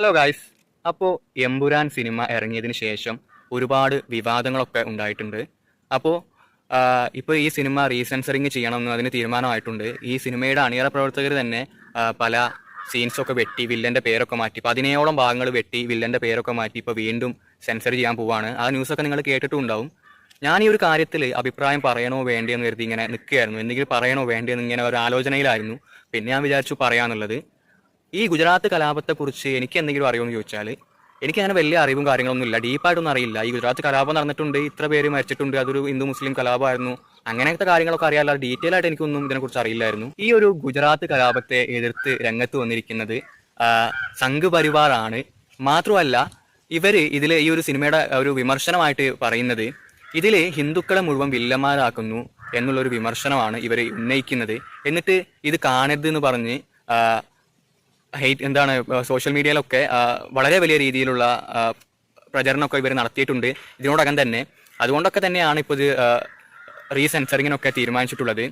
Hello guys അപ്പോൾ Empuraan cinema ഇറങ്ങിയതിന് ശേഷം ഒരുപാട് വിവാദങ്ങളൊക്കെ ഉണ്ടായിട്ടുണ്ട്. അപ്പോൾ ഇപ്പോൾ ഈ സിനിമ റീസെൻസറിങ് ചെയ്യണമെന്ന് അതിന് തീരുമാനമായിട്ടുണ്ട്. ഈ സിനിമയുടെ അണിയറ പ്രവർത്തകർ തന്നെ പല സീൻസൊക്കെ വെട്ടി വില്ലന്റെ പേരൊക്കെ മാറ്റി പതിനേഴോളം ഭാഗങ്ങൾ വെട്ടി വില്ലന്റെ പേരൊക്കെ മാറ്റി ഇപ്പോൾ വീണ്ടും സെൻസർ ചെയ്യാൻ പോവാണ്. ആ ന്യൂസൊക്കെ നിങ്ങൾ കേട്ടിട്ടുണ്ടാവും. ഞാൻ ഈ ഒരു കാര്യത്തിൽ അഭിപ്രായം പറയണോ വേണ്ടിയെന്ന് കരുതി ഇങ്ങനെ നിൽക്കുകയായിരുന്നു. എന്തെങ്കിലും പറയണോ വേണ്ടിയെന്ന് ഇങ്ങനെ ഒരു ആലോചനയിലായിരുന്നു. പിന്നെ ഞാൻ വിചാരിച്ചു പറയാന്നുള്ളത് ഈ ഗുജറാത്ത് കലാപത്തെക്കുറിച്ച് എനിക്ക് എന്തെങ്കിലും അറിയുമെന്ന് ചോദിച്ചാൽ എനിക്ക് അങ്ങനെ വലിയ അറിവും കാര്യങ്ങളൊന്നും ഇല്ല. ഡീപ്പായിട്ടൊന്നും അറിയില്ല. ഈ ഗുജറാത്ത് കലാപം നടന്നിട്ടുണ്ട്. ഇത്ര പേര് മരിച്ചിട്ടുണ്ട്. അതൊരു ഹിന്ദു മുസ്ലിം കലാപമായിരുന്നു. അങ്ങനത്തെ കാര്യങ്ങളൊക്കെ അറിയാല്ല ഡീറ്റെയിൽ ആയിട്ട് എനിക്കൊന്നും ഇതിനെക്കുറിച്ച് അറിയില്ലായിരുന്നു. ഈ ഒരു ഗുജറാത്ത് കലാപത്തെ എതിർത്ത് രംഗത്ത് വന്നിരിക്കുന്നത് സംഘ് ആണ്. മാത്രമല്ല ഇവർ ഇതിൽ ഈ ഒരു സിനിമയുടെ ഒരു വിമർശനമായിട്ട് പറയുന്നത് ഇതിൽ ഹിന്ദുക്കളെ മുഴുവൻ വില്ലന്മാരാക്കുന്നു എന്നുള്ളൊരു വിമർശനമാണ് ഇവർ ഉന്നയിക്കുന്നത്. എന്നിട്ട് ഇത് കാണരുത് എന്ന് പറഞ്ഞ് ഹെയ്റ്റ് എന്താണ് സോഷ്യൽ മീഡിയയിലൊക്കെ വളരെ വലിയ രീതിയിലുള്ള പ്രചരണമൊക്കെ ഇവർ നടത്തിയിട്ടുണ്ട്. ഇതിനോടകം തന്നെ. അതുകൊണ്ടൊക്കെ തന്നെയാണ് ഇപ്പോൾ ഇത് റീസെൻസറിങ്ങിനൊക്കെ തീരുമാനിച്ചിട്ടുള്ളത്.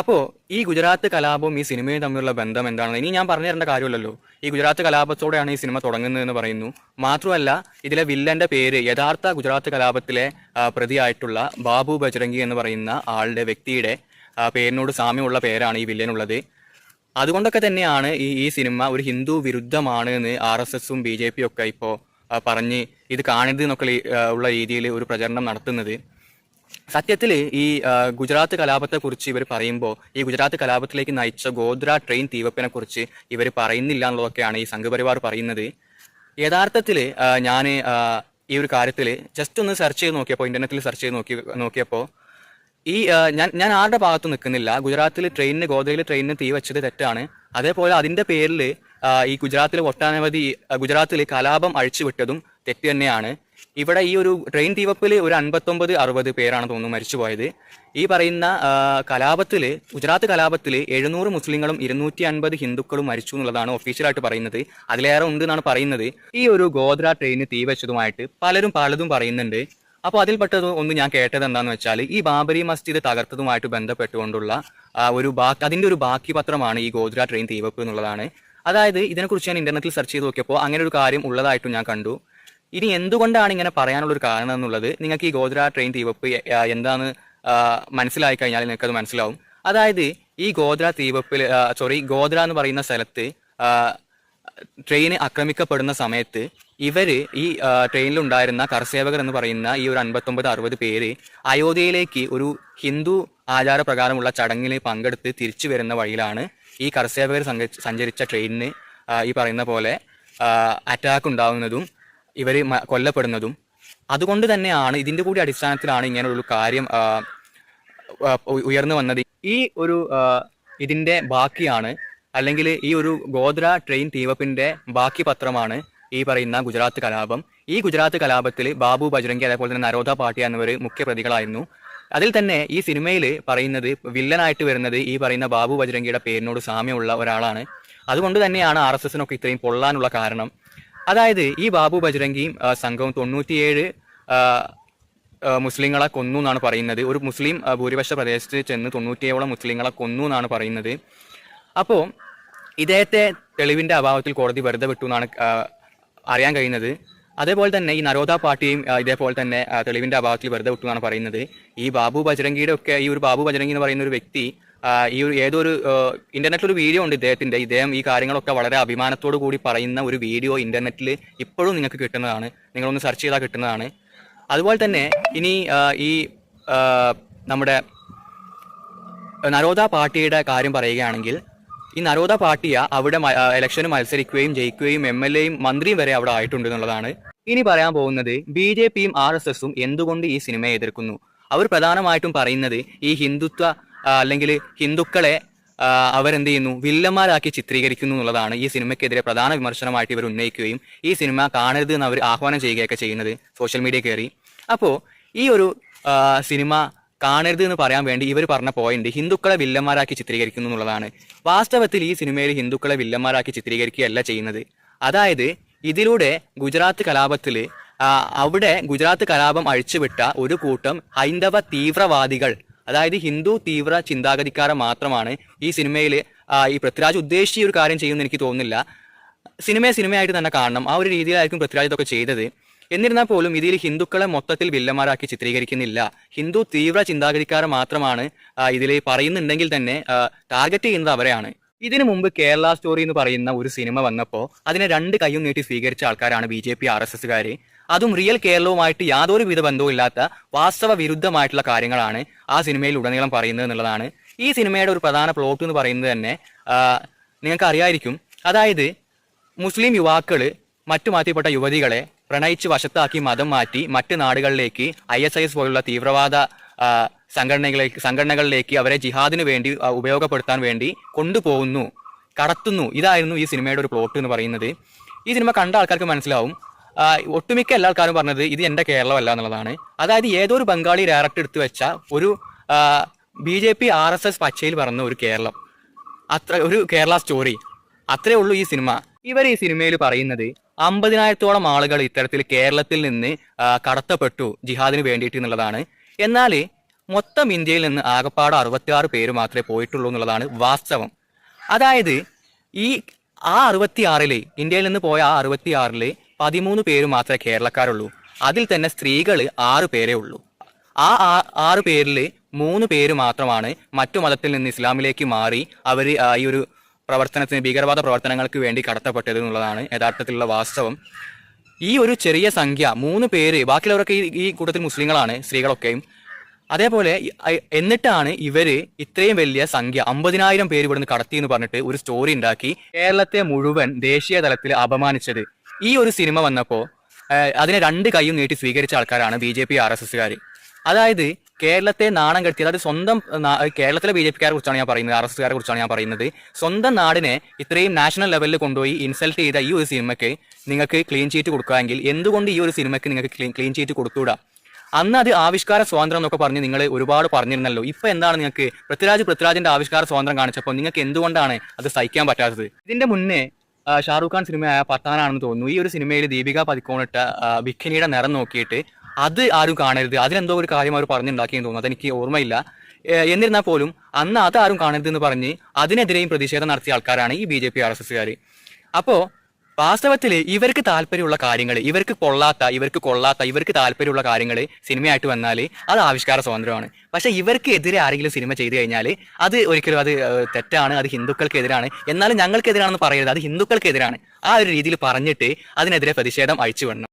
അപ്പോൾ ഈ ഗുജറാത്ത് കലാപവും ഈ സിനിമയും തമ്മിലുള്ള ബന്ധം എന്താണെന്ന് ഇനി ഞാൻ പറഞ്ഞു തരേണ്ട കാര്യമല്ലല്ലോ. ഈ ഗുജറാത്ത് കലാപത്തോടെയാണ് ഈ സിനിമ തുടങ്ങുന്നതെന്ന് പറയുന്നു. മാത്രമല്ല ഇതിലെ വില്ലന്റെ പേര് യഥാർത്ഥ ഗുജറാത്ത് കലാപത്തിലെ പ്രതിയായിട്ടുള്ള ബാബു ബജ്രംഗി എന്ന് പറയുന്ന ആളുടെ വ്യക്തിയുടെ പേരിനോട് സാമ്യമുള്ള പേരാണ് ഈ വില്ലനുള്ളത്. അതുകൊണ്ടൊക്കെ തന്നെയാണ് ഈ ഈ സിനിമ ഒരു ഹിന്ദു വിരുദ്ധമാണ് എന്ന് ആർ എസ് എസും ബി ജെ പിയും ഒക്കെ ഇപ്പോൾ പറഞ്ഞ് ഇത് കാണരുത് എന്നൊക്കെ ഉള്ള രീതിയിൽ ഒരു പ്രചരണം നടത്തുന്നത്. സത്യത്തിൽ ഈ ഗുജറാത്ത് കലാപത്തെക്കുറിച്ച് ഇവർ പറയുമ്പോൾ ഈ ഗുജറാത്ത് കലാപത്തിലേക്ക് നയിച്ച ഗോദ്ര ട്രെയിൻ തീവപ്പിനെക്കുറിച്ച് ഇവർ പറയുന്നില്ല എന്നുള്ളതൊക്കെയാണ് ഈ സംഘപരിവാർ പറയുന്നത്. യഥാർത്ഥത്തിൽ ഞാൻ ഈ ഒരു കാര്യത്തിൽ ജസ്റ്റ് ഒന്ന് സെർച്ച് ചെയ്ത് നോക്കിയപ്പോൾ ഇന്റർനെറ്റിൽ സെർച്ച് ചെയ്ത് നോക്കി നോക്കിയപ്പോൾ ഈ ഞാൻ ഞാൻ ആരുടെ ഭാഗത്ത് നിൽക്കുന്നില്ല. ഗുജറാത്തിൽ ട്രെയിനിന് ഗോദയിൽ ട്രെയിനിന് തീ വെച്ചത് തെറ്റാണ്. അതേപോലെ അതിന്റെ പേരിൽ ഈ ഗുജറാത്തിൽ ഒട്ടനവധി ഗുജറാത്തിൽ കലാപം അഴിച്ചുവിട്ടതും തെറ്റ് തന്നെയാണ്. ഇവിടെ ഈ ഒരു ട്രെയിൻ തീവപ്പിൽ ഒരു അൻപത്തൊമ്പത് അറുപത് പേരാണ് തോന്നുന്നു മരിച്ചുപോയത്. ഈ പറയുന്ന കലാപത്തിൽ ഗുജറാത്ത് കലാപത്തിൽ എഴുന്നൂറ് മുസ്ലിങ്ങളും ഇരുന്നൂറ്റി അൻപത് ഹിന്ദുക്കളും മരിച്ചു എന്നുള്ളതാണ് ഒഫീഷ്യലായിട്ട് പറയുന്നത്. അതിലേറെ ഉണ്ട് എന്നാണ് പറയുന്നത്. ഈ ഒരു ഗോദ്ര ട്രെയിന് തീ വെച്ചതുമായിട്ട് പലരും പലതും പറയുന്നുണ്ട്. അപ്പോൾ അതിൽപ്പെട്ടത് ഒന്ന് ഞാൻ കേട്ടത് എന്താണെന്ന് വെച്ചാൽ ഈ ബാബരി മസ്ജിദ് തകർത്തതുമായിട്ട് ബന്ധപ്പെട്ടുകൊണ്ടുള്ള ഒരു ബാക്കി അതിന്റെ ഒരു ബാക്കി പത്രമാണ് ഈ ഗോദ്ര ട്രെയിൻ തീവപ്പ് എന്നുള്ളതാണ്. അതായത് ഇതിനെക്കുറിച്ച് ഞാൻ ഇന്റർനെറ്റിൽ സെർച്ച് ചെയ്ത് നോക്കിയപ്പോൾ അങ്ങനെ ഒരു കാര്യം ഉള്ളതായിട്ടും ഞാൻ കണ്ടു. ഇനി എന്തുകൊണ്ടാണ് ഇങ്ങനെ പറയാനുള്ള ഒരു കാരണം എന്നുള്ളത് നിങ്ങൾക്ക് ഈ ഗോദ്ര ട്രെയിൻ തീവപ്പ് എന്താണ് മനസ്സിലായി കഴിഞ്ഞാൽ നിങ്ങൾക്കത് മനസ്സിലാവും. അതായത് ഈ ഗോദ്ര തീവപ്പിൽ സോറി ഗോദ്ര എന്ന് പറയുന്ന സ്ഥലത്ത് ട്രെയിൻ ആക്രമിക്കപ്പെടുന്ന സമയത്ത് ഇവർ ഈ ട്രെയിനിലുണ്ടായിരുന്ന കർസേവകർ എന്ന് പറയുന്ന ഈ ഒരു അൻപത്തൊമ്പത് അറുപത് പേര് അയോധ്യയിലേക്ക് ഒരു ഹിന്ദു ആചാരപ്രകാരമുള്ള ചടങ്ങിൽ പങ്കെടുത്ത് തിരിച്ചു വരുന്ന വഴിയിലാണ് ഈ കർസേവകർ സഞ്ചരിച്ച ട്രെയിനിന് ഈ പറയുന്ന പോലെ അറ്റാക്ക് ഉണ്ടാകുന്നതും ഇവർ കൊല്ലപ്പെടുന്നതും. അതുകൊണ്ട് തന്നെയാണ് ഇതിന്റെ കൂടി അടിസ്ഥാനത്തിലാണ് ഇങ്ങനെയുള്ള കാര്യം ഉയർന്നു വന്നത്. ഈ ഒരു ഇതിന്റെ ബാക്കിയാണ് അല്ലെങ്കിൽ ഈ ഒരു ഗോദ്ര ട്രെയിൻ ടീവപ്പിന്റെ ബാക്കി പത്രമാണ് ഈ പറയുന്ന ഗുജറാത്ത് കലാപം. ഈ ഗുജറാത്ത് കലാപത്തിൽ ബാബു ബജ്രംഗി അതേപോലെ തന്നെ നരോദ പാട്ടിയ എന്നിവർ മുഖ്യ പ്രതികളായിരുന്നു. അതിൽ തന്നെ ഈ സിനിമയിൽ പറയുന്നത് വില്ലനായിട്ട് വരുന്നത് ഈ പറയുന്ന ബാബു ബജ്രംഗിയുടെ പേരിനോട് സാമ്യമുള്ള ഒരാളാണ്. അതുകൊണ്ട് തന്നെയാണ് ആർ എസ് എസിനൊക്കെ ഇത്രയും പൊള്ളാനുള്ള കാരണം. അതായത് ഈ ബാബു ബജ്രംഗിയും സംഘവും തൊണ്ണൂറ്റിയേഴ് മുസ്ലിങ്ങളെ കൊന്നു എന്നാണ് പറയുന്നത്. ഒരു മുസ്ലിം ഭൂരിപക്ഷ പ്രദേശത്ത് ചെന്ന് തൊണ്ണൂറ്റിയേഴോളം മുസ്ലിങ്ങളെ കൊന്നു എന്നാണ് പറയുന്നത്. അപ്പോൾ ഇദ്ദേഹത്തെ തെളിവിന്റെ അഭാവത്തിൽ കോടതി വെറുതെ വിട്ടു എന്നാണ് അറിയാൻ കഴിയുന്നത്. അതേപോലെ തന്നെ ഈ നരോദ പാർട്ടിയും ഇതേപോലെ തന്നെ തെളിവിന്റെ അഭാവത്തിൽ വെറുതെ വിട്ടു എന്നാണ് പറയുന്നത്. ഈ ബാബു ബജരംഗിയുടെ ഒക്കെ ഈ ഒരു ബാബു ബജരംഗി എന്ന് പറയുന്ന ഒരു വ്യക്തി ഈ ഒരു ഏതൊരു ഇന്റർനെറ്റിൽ ഒരു വീഡിയോ ഉണ്ട് ഇദ്ദേഹത്തിന്റെ. ഇദ്ദേഹം ഈ കാര്യങ്ങളൊക്കെ വളരെ അഭിമാനത്തോടു കൂടി പറയുന്ന ഒരു വീഡിയോ ഇന്റർനെറ്റിൽ ഇപ്പോഴും നിങ്ങൾക്ക് കിട്ടുന്നതാണ്. നിങ്ങളൊന്ന് സെർച്ച് ചെയ്താൽ കിട്ടുന്നതാണ്. അതുപോലെ തന്നെ ഇനി ഈ നമ്മുടെ നരോദ പാർട്ടിയുടെ കാര്യം പറയുകയാണെങ്കിൽ ഈ നരോദ പാർട്ടിയ അവിടെ ഇലക്ഷന് മത്സരിക്കുകയും ജയിക്കുകയും എം എൽ എയും മന്ത്രിയും വരെ അവിടെ ആയിട്ടുണ്ട് എന്നുള്ളതാണ്. ഇനി പറയാൻ പോകുന്നത് ബി ജെ പിയും ആർ എസ് എസും എന്തുകൊണ്ട് ഈ സിനിമയെ എതിർക്കുന്നു? അവർ പ്രധാനമായിട്ടും പറയുന്നത് ഈ ഹിന്ദുത്വ അല്ലെങ്കിൽ ഹിന്ദുക്കളെ അവരെന്ത് ചെയ്യുന്നു? വില്ലന്മാരാക്കി ചിത്രീകരിക്കുന്നു എന്നുള്ളതാണ് ഈ സിനിമയ്ക്കെതിരെ പ്രധാന വിമർശനമായിട്ട് ഇവർ ഉന്നയിക്കുകയും ഈ സിനിമ കാണരുത് എന്ന് അവർ ആഹ്വാനം ചെയ്യുകയൊക്കെ ചെയ്യുന്നത് സോഷ്യൽ മീഡിയ കയറി. അപ്പോൾ ഈ ഒരു സിനിമ കാണരുത് എന്ന് പറയാൻ വേണ്ടി ഇവർ പറഞ്ഞ പോയിന്റ് ഹിന്ദുക്കളെ വില്ലന്മാരാക്കി ചിത്രീകരിക്കുന്നു എന്നുള്ളതാണ്. വാസ്തവത്തിൽ ഈ സിനിമയിൽ ഹിന്ദുക്കളെ വില്ലന്മാരാക്കി ചിത്രീകരിക്കുകയല്ല ചെയ്യുന്നത്. അതായത് ഇതിലൂടെ ഗുജറാത്ത് കലാപത്തിൽ അവിടെ ഗുജറാത്ത് കലാപം അഴിച്ചുവിട്ട ഒരു കൂട്ടം ഹൈന്ദവ തീവ്രവാദികൾ അതായത് ഹിന്ദു തീവ്ര ചിന്താഗതിക്കാരെ മാത്രമാണ് ഈ സിനിമയിൽ ഈ പൃഥ്വിരാജ് ഉദ്ദേശിച്ച ഒരു കാര്യം ചെയ്യുമെന്ന് എനിക്ക് തോന്നുന്നില്ല. സിനിമയെ സിനിമയായിട്ട് തന്നെ കാണണം. ആ ഒരു രീതിയിലായിരിക്കും പൃഥ്വിരാജ് ഇതൊക്കെ ചെയ്തത്. എന്നിരുന്നാൽ പോലും ഇതിൽ ഹിന്ദുക്കളെ മൊത്തത്തിൽ വില്ലന്മാരാക്കി ചിത്രീകരിക്കുന്നില്ല. ഹിന്ദു തീവ്ര ചിന്താഗതിക്കാർ മാത്രമാണ് ഇതിൽ പറയുന്നുണ്ടെങ്കിൽ തന്നെ ടാർഗറ്റ് ചെയ്യുന്നത് അവരെയാണ്. ഇതിനു മുമ്പ് കേരള സ്റ്റോറി എന്ന് പറയുന്ന ഒരു സിനിമ വന്നപ്പോൾ അതിനെ രണ്ട് കൈയും നീട്ടി സ്വീകരിച്ച ആൾക്കാരാണ് B J P R S എസ്സുകാർ അതും റിയൽ കേരളവുമായിട്ട് യാതൊരു വിധ ബന്ധവും ഇല്ലാത്ത വാസ്തവ വിരുദ്ധമായിട്ടുള്ള കാര്യങ്ങളാണ് ആ സിനിമയിൽ ഉടനീളം പറയുന്നത് എന്നുള്ളതാണ്. ഈ സിനിമയുടെ ഒരു പ്രധാന പ്ലോട്ട് എന്ന് പറയുന്നത് തന്നെ നിങ്ങൾക്ക് അറിയായിരിക്കും അതായത് മുസ്ലിം യുവാക്കൾ മറ്റു മാറ്റിപ്പെട്ട യുവതികളെ പ്രണയിച്ച് വശത്താക്കി മതം മാറ്റി മറ്റ് നാടുകളിലേക്ക് ഐ എസ് ഐ എസ് പോലുള്ള തീവ്രവാദ സംഘടനകളിലേക്ക് സംഘടനകളിലേക്ക് അവരെ ജിഹാദിന് വേണ്ടി ഉപയോഗപ്പെടുത്താൻ വേണ്ടി കൊണ്ടുപോകുന്നു കടത്തുന്നു. ഇതായിരുന്നു ഈ സിനിമയുടെ ഒരു പ്ലോട്ട് എന്ന് പറയുന്നത്. ഈ സിനിമ കണ്ട ആൾക്കാർക്ക് മനസ്സിലാവും. ഒട്ടുമിക്ക എല്ലാ ആൾക്കാരും പറഞ്ഞത് ഇത് എന്റെ കേരളമല്ല എന്നുള്ളതാണ്. അതായത് ഏതോ ഒരു ബംഗാളി ഡയറക്ടർ എടുത്തു വെച്ച ഒരു B J P R S S പച്ചയിൽ പറഞ്ഞ ഒരു കേരളം. അത്ര ഒരു കേരള സ്റ്റോറി. അത്രേ ഉള്ളൂ ഈ സിനിമ. ഇവർ ഈ സിനിമയിൽ പറയുന്നത് അമ്പതിനായിരത്തോളം ആളുകൾ ഇത്തരത്തിൽ കേരളത്തിൽ നിന്ന് കടത്തപ്പെട്ടു ജിഹാദിന് വേണ്ടിയിട്ട് എന്നുള്ളതാണ്. എന്നാൽ മൊത്തം ഇന്ത്യയിൽ നിന്ന് ആകപ്പാട് അറുപത്തിയാറ് പേര് മാത്രമേ പോയിട്ടുള്ളൂ എന്നുള്ളതാണ് വാസ്തവം. അതായത് ഈ ആ അറുപത്തിയാറിൽ ഇന്ത്യയിൽ നിന്ന് പോയ ആ അറുപത്തിയാറിൽ പതിമൂന്ന് പേര് മാത്രമേ കേരളക്കാരുള്ളൂ. അതിൽ തന്നെ സ്ത്രീകൾ ആറ് പേരേ ഉള്ളൂ. ആ ആറ് പേരിൽ മൂന്ന് പേര് മാത്രമാണ് മറ്റു മതത്തിൽ നിന്ന് ഇസ്ലാമിലേക്ക് മാറി അവർ ഈ ഒരു പ്രവർത്തനത്തിന് ഭീകരവാദ പ്രവർത്തനങ്ങൾക്ക് വേണ്ടി കടത്തപ്പെട്ടത് എന്നുള്ളതാണ് യഥാർത്ഥത്തിലുള്ള വാസ്തവം. ഈ ഒരു ചെറിയ സംഖ്യ മൂന്ന് പേര് ബാക്കിയുള്ളവരൊക്കെ ഈ ഈ കൂട്ടത്തിൽ മുസ്ലിങ്ങളാണ് സ്ത്രീകളൊക്കെയും. അതേപോലെ എന്നിട്ടാണ് ഇവർ ഇത്രയും വലിയ സംഖ്യ അമ്പതിനായിരം പേര് ഇവിടുന്ന് കടത്തി എന്ന് പറഞ്ഞിട്ട് ഒരു സ്റ്റോറി ഉണ്ടാക്കി. കേരളത്തെ മുഴുവൻ ദേശീയ തലത്തിൽ അപമാനിച്ചത്. ഈ ഒരു സിനിമ വന്നപ്പോൾ അതിനെ രണ്ട് കൈയും നീട്ടി സ്വീകരിച്ച ആൾക്കാരാണ് B J P R S അതായത് കേരളത്തെ നാണം കെടുത്തി അതായത് സ്വന്തം കേരളത്തിലെ ബി ജെ പിക്കാരെ കുറിച്ചാണ് ഞാൻ പറയുന്നത് എസ്കാരെ കുറിച്ചാണ് ഞാൻ പറയുന്നത്. സ്വന്തം നാടിനെ ഇത്രയും നാഷണൽ ലെവലിൽ കൊണ്ടുപോയി ഇൻസൾട്ട് ചെയ്ത ഈ ഒരു സിനിമയ്ക്ക് നിങ്ങൾക്ക് ക്ലീൻ ചീറ്റ് കൊടുക്കുകയെങ്കിൽ എന്തുകൊണ്ട് ഈ ഒരു സിനിമയ്ക്ക് നിങ്ങൾക്ക് ക്ലീൻ ചീറ്റ് കൊടുത്തുകൂടാ അന്ന് അത് ആവിഷ്കാര സ്വാതന്ത്ര്യം എന്നൊക്കെ പറഞ്ഞ് നിങ്ങൾ ഒരുപാട് പറഞ്ഞിരുന്നല്ലോ. ഇപ്പൊ എന്താണ് നിങ്ങൾക്ക് പൃഥ്വിരാജ് പൃഥ്വിരാജിന്റെ ആവിഷ്കാര സ്വാതന്ത്ര്യം കാണിച്ചപ്പോൾ നിങ്ങൾക്ക് എന്തുകൊണ്ടാണ് അത് സഹിക്കാൻ പറ്റാത്തത്? ഇതിന്റെ മുന്നേ ഷാറൂഖ് ഖാൻ സിനിമയായ പത്താനാണെന്ന് തോന്നുന്നു. ഈ ഒരു സിനിമയിൽ ദീപിക പതിക്കോണിട്ട ബിഖിനിയുടെ നിറം നോക്കിയിട്ട് അത് ആരും കാണരുത്. അതിനെന്തോ ഒരു കാര്യം അവർ പറഞ്ഞുണ്ടാക്കിയെന്ന് തോന്നുന്നു. അതെനിക്ക് ഓർമ്മയില്ല. എന്നിരുന്നാൽ പോലും അന്ന് അത് ആരും കാണരുത് എന്ന് പറഞ്ഞ് അതിനെതിരെയും പ്രതിഷേധം നടത്തിയ ആൾക്കാരാണ് ഈ B J P R S എസ്സുകാർ അപ്പോൾ വാസ്തവത്തിൽ ഇവർക്ക് താല്പര്യമുള്ള കാര്യങ്ങൾ ഇവർക്ക് കൊള്ളാത്ത ഇവർക്ക് കൊള്ളാത്ത ഇവർക്ക് താല്പര്യമുള്ള കാര്യങ്ങൾ സിനിമയായിട്ട് വന്നാൽ അത് ആവിഷ്കാര സ്വാതന്ത്ര്യമാണ്. പക്ഷേ ഇവർക്ക് എതിരെ ആരെങ്കിലും സിനിമ ചെയ്തു കഴിഞ്ഞാൽ അത് ഒരിക്കലും അത് തെറ്റാണ് അത് ഹിന്ദുക്കൾക്കെതിരാണ്. എന്നാലും ഞങ്ങൾക്കെതിരാണെന്ന് പറയരുത്. അത് ഹിന്ദുക്കൾക്കെതിരാണ്. ആ ഒരു രീതിയിൽ പറഞ്ഞിട്ട് അതിനെതിരെ പ്രതിഷേധം അഴിച്ചു വിടണം